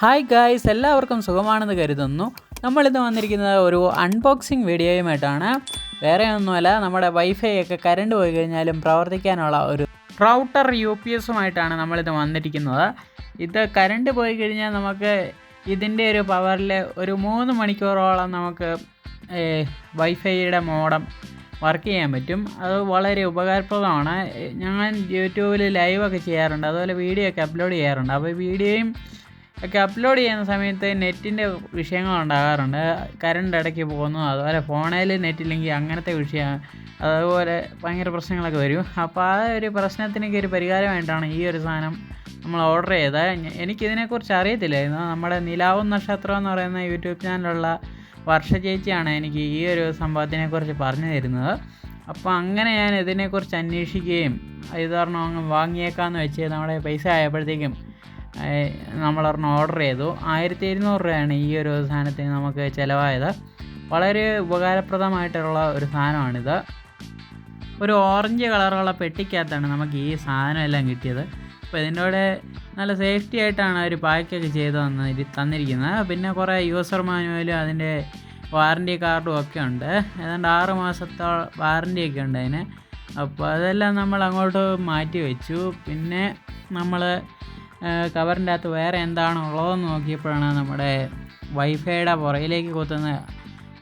Hi guys എല്ലാവർക്കും സുഖമാണെന്ന് കരുതുന്നു. നമ്മളിന്ന് വന്നിരിക്കുന്നത് ഒരു അൺബോക്സിങ് വീഡിയോയുമായിട്ടാണ് വേറെ ഒന്നുമല്ല നമ്മുടെ വൈഫൈ ഒക്കെ കരണ്ട് പോയി കഴിഞ്ഞാലും പ്രവർത്തിക്കാനുള്ള ഒരു റൗട്ടർ യു പി എസുമായിട്ടാണ് നമ്മളിത് വന്നിരിക്കുന്നത്. ഇത് കരണ്ട് പോയി കഴിഞ്ഞാൽ നമുക്ക് ഇതിന്റെ ഒരു പവറിൽ ഒരു മൂന്ന് മണിക്കൂറോളം നമുക്ക് വൈഫൈയുടെ മോഡം വർക്ക് ചെയ്യാൻ പറ്റും. അത് വളരെ ഉപകാരപ്രദമാണ്. ഞാൻ യൂട്യൂബിൽ ലൈവൊക്കെ ചെയ്യാറുണ്ട്. അതുപോലെ വീഡിയോ ഒക്കെ അപ്ലോഡ് ചെയ്യാറുണ്ട്. അപ്പോൾ വീഡിയോയും ഒക്കെ അപ്ലോഡ് ചെയ്യുന്ന സമയത്ത് നെറ്റിന്റെ വിഷയങ്ങൾ ഉണ്ടാകാറുണ്ട്. കറണ്ട് ഇടയ്ക്ക് പോകുന്നു. അതുപോലെ ഫോണിൽ നെറ്റില്ലെങ്കിൽ അങ്ങനത്തെ വിഷയം അതുപോലെ ഭയങ്കര പ്രശ്നങ്ങളൊക്കെ വരും. അപ്പോൾ ആ ഒരു പ്രശ്നത്തിനൊക്കെ ഒരു പരിഹാരമായിട്ടാണ് ഈ ഒരു സാധനം നമ്മൾ ഓർഡർ ചെയ്തത്. എനിക്കിതിനെക്കുറിച്ച് അറിയത്തില്ലായിരുന്നു. നമ്മുടെ നിലാവും നക്ഷത്രം എന്ന് പറയുന്ന യൂട്യൂബ് ചാനലുള്ള വർഷ ചേച്ചിയാണ് എനിക്ക് ഈ ഒരു സംഭവത്തിനെക്കുറിച്ച് പറഞ്ഞു തരുന്നത്. അപ്പോൾ അങ്ങനെ ഞാൻ ഇതിനെക്കുറിച്ച് അന്വേഷിക്കുകയും ഇത് കാരണം അങ്ങ് വാങ്ങിയേക്കാമെന്ന് വെച്ച് നമ്മുടെ പൈസ ആയപ്പോഴത്തേക്കും നമ്മളൊരെണ്ണം ഓർഡർ ചെയ്തു. ആയിരത്തി ഇരുന്നൂറ് രൂപയാണ് ഈ ഒരു സാധനത്തിന് നമുക്ക് ചിലവായത്. വളരെ ഉപകാരപ്രദമായിട്ടുള്ള ഒരു സാധനമാണിത്. ഒരു ഓറഞ്ച് കളറുള്ള പെട്ടിക്കകത്താണ് നമുക്ക് ഈ സാധനം എല്ലാം കിട്ടിയത്. അപ്പോൾ ഇതിന്റെ കൂടെ നല്ല സേഫ്റ്റി ആയിട്ടാണ് ഒരു പാക്കൊക്കെ ചെയ്ത് തന്ന തന്നിരിക്കുന്നത്. പിന്നെ കുറേ യൂസർ മാനുവലും അതിന്റെ വാറന്റി കാർഡും ഒക്കെ ഉണ്ട്. ഏതാണ്ട് ആറ് മാസത്തെ വാറന്റി ഒക്കെ ഉണ്ട് അതിന്. അപ്പോൾ അതെല്ലാം നമ്മൾ അങ്ങോട്ട് മാറ്റി വെച്ചു. പിന്നെ നമ്മൾ കവറിന്റെ അകത്ത് വേറെ എന്താണ് ഉള്ളതെന്ന് നോക്കിയപ്പോഴാണ് നമ്മുടെ വൈഫൈയുടെ പുറയിലേക്ക് കുത്തുന്ന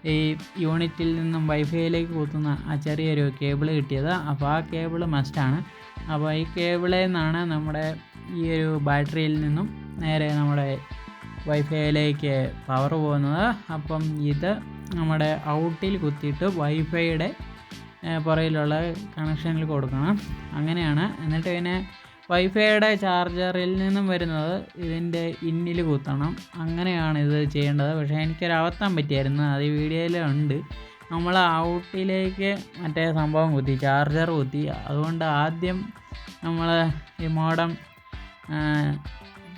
ഈ യൂണിറ്റിൽ നിന്നും വൈഫൈയിലേക്ക് കുത്തുന്ന ആ ചെറിയൊരു കേബിൾ കിട്ടിയത്. അപ്പോൾ ആ കേബിൾ മസ്റ്റാണ് അപ്പോൾ ഈ കേബിളിൽ നിന്നാണ് നമ്മുടെ ഈ ഒരു ബാറ്ററിയിൽ നിന്നും നേരെ നമ്മുടെ വൈഫൈയിലേക്ക് പവർ പോകുന്നത്. അപ്പം ഇത് നമ്മുടെ ഔട്ടിൽ കുത്തിയിട്ട് വൈഫൈയുടെ പുറയിലുള്ള കണക്ഷനിൽ കൊടുക്കണം. അങ്ങനെയാണ്. എന്നിട്ട് പിന്നെ വൈഫൈയുടെ ചാർജറിൽ നിന്നും വരുന്നത് ഇതിന്റെ ഇന്നിൽ കുത്തണം. അങ്ങനെയാണ് ഇത് ചെയ്യേണ്ടത്. പക്ഷേ എനിക്കൊരു അബദ്ധം പറ്റിയായിരുന്നു. അത് ഈ വീഡിയോയിൽ ഉണ്ട്. നമ്മൾ ഔട്ടിലേക്ക് മറ്റേ സംഭവം കുത്തി ചാർജർ കുത്തി. അതുകൊണ്ട് ആദ്യം നമ്മൾ ഈ മോഡം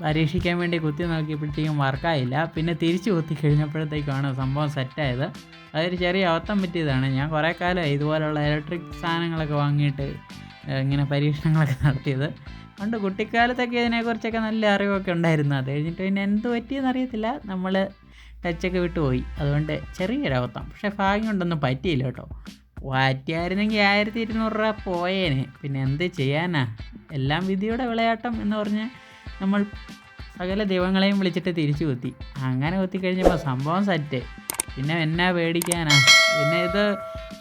പരീക്ഷിക്കാൻ വേണ്ടി കുത്തി നോക്കിയപ്പോഴത്തേക്കും വർക്കായില്ല. പിന്നെ തിരിച്ചു കുത്തി കഴിഞ്ഞപ്പോഴത്തേക്കുമാണ് സംഭവം സെറ്റായത്. അതൊരു ചെറിയ അബദ്ധം പറ്റിയതാണ്. ഞാൻ കുറേ കാലമായി ഇതുപോലുള്ള ഇലക്ട്രിക് സാധനങ്ങളൊക്കെ വാങ്ങിയിട്ട് ഇങ്ങനെ പരീക്ഷണങ്ങളൊക്കെ നടത്തിയത്. പണ്ട് കുട്ടിക്കാലത്തൊക്കെ ഇതിനെക്കുറിച്ചൊക്കെ നല്ല അറിവൊക്കെ ഉണ്ടായിരുന്നു. അത് കഴിഞ്ഞിട്ട് പിന്നെ എന്ത് പറ്റിയെന്ന് അറിയത്തില്ല. നമ്മൾ ടച്ചൊക്കെ വിട്ടുപോയി അതുകൊണ്ട് ചെറിയൊരബദ്ധം പക്ഷേ ഭാഗ്യം കൊണ്ടൊന്നും പറ്റിയില്ല കേട്ടോ. വാറ്റിയായിരുന്നെങ്കിൽ ആയിരത്തി ഇരുന്നൂറ് രൂപ പോയേനെ. പിന്നെ എന്ത് ചെയ്യാനാ? എല്ലാം വിധിയുടെ വിളയാട്ടം എന്ന് പറഞ്ഞ് നമ്മൾ സകല ദൈവങ്ങളെയും വിളിച്ചിട്ട് തിരിച്ചു കുത്തി. അങ്ങനെ കുത്തി കഴിഞ്ഞപ്പോൾ സംഭവം സെറ്റ് പിന്നെ എന്നാ പേടിക്കാനാ? പിന്നെ ഇത്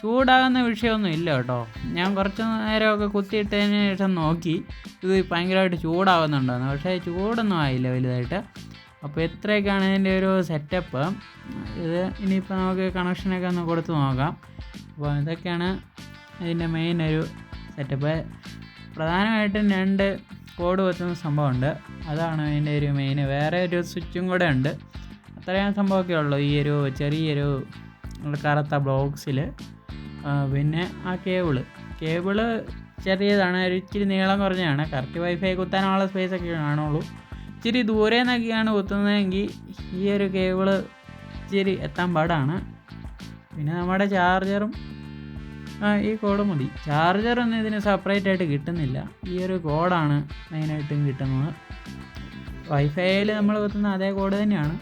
ചൂടാകുന്ന വിഷയമൊന്നും ഇല്ല കേട്ടോ. ഞാൻ കുറച്ച് നേരമൊക്കെ കുത്തിയിട്ടതിന് ശേഷം നോക്കി. ഇത് ഭയങ്കരമായിട്ട് ചൂടാകുന്നുണ്ടെന്ന് പക്ഷേ ചൂടൊന്നും ആയില്ല വലുതായിട്ട്. അപ്പോൾ ഇത്രയൊക്കെയാണ് ഇതിന്റെ ഒരു സെറ്റപ്പ് ഇത് ഇനിയിപ്പോൾ നമുക്ക് കണക്ഷനൊക്കെ ഒന്ന് കൊടുത്ത് നോക്കാം. അപ്പോൾ ഇതൊക്കെയാണ് ഇതിന്റെ മെയിൻ ഒരു സെറ്റപ്പ് പ്രധാനമായിട്ടും രണ്ട് കോഡ് വെത്തുന്ന സംഭവമുണ്ട്. അതാണ് അതിന്റെ ഒരു മെയിൻ വേറെ ഒരു സ്വിച്ചും കൂടെ ഉണ്ട്. അത്രയും സംഭവമൊക്കെ ഉള്ളൂ. ഈ ഒരു ചെറിയൊരു കറുത്ത ബോക്സിൽ പിന്നെ ആ കേബിൾ. കേബിൾ ചെറിയതാണ് ഒരു ഇച്ചിരി നീളം കുറഞ്ഞതാണ്. കറക്റ്റ് വൈഫൈ കുത്താനുള്ള സ്പേസ് ഒക്കെ കാണുള്ളൂ. ഇച്ചിരി ദൂരെ നിന്നൊക്കെയാണ് കുത്തുന്നതെങ്കിൽ ഈ ഒരു കേബിൾ ഇച്ചിരി എത്താൻ പാടാണ്. പിന്നെ നമ്മുടെ ചാർജറും ഈ കോഡ് മതി. ചാർജറൊന്നും ഇതിന് സെപ്പറേറ്റ് ആയിട്ട് കിട്ടുന്നില്ല. ഈ ഒരു കോഡാണ് മെയിനായിട്ടും കിട്ടുന്നത്. വൈഫൈയിൽ നമ്മൾ കുത്തുന്ന അതേ കോഡ് തന്നെയാണ്.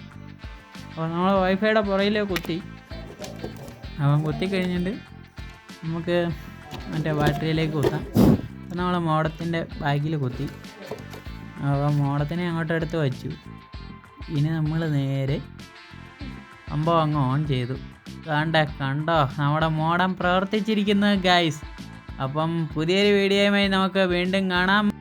അപ്പോൾ നമ്മൾ വൈഫൈയുടെ പുറയിൽ കുത്തി അവൻ കുത്തി കഴിഞ്ഞിട്ട് നമുക്ക് മറ്റേ ബാറ്ററിയിലേക്ക് കുത്താം. അപ്പം നമ്മൾ മോഡത്തിന്റെ ബാഗിൽ കുത്തി. അപ്പം മോഡത്തിനെ അങ്ങോട്ട് എടുത്ത് വച്ചു. ഇനി നമ്മൾ നേരെ സംഭവം അങ്ങ് ഓൺ ചെയ്തു. കണ്ട കണ്ടോ? നമ്മുടെ മോഡം പ്രവർത്തിച്ചിരിക്കുന്നത് ഗൈസ് അപ്പം പുതിയൊരു വീഡിയോയുമായി നമുക്ക് വീണ്ടും കാണാം.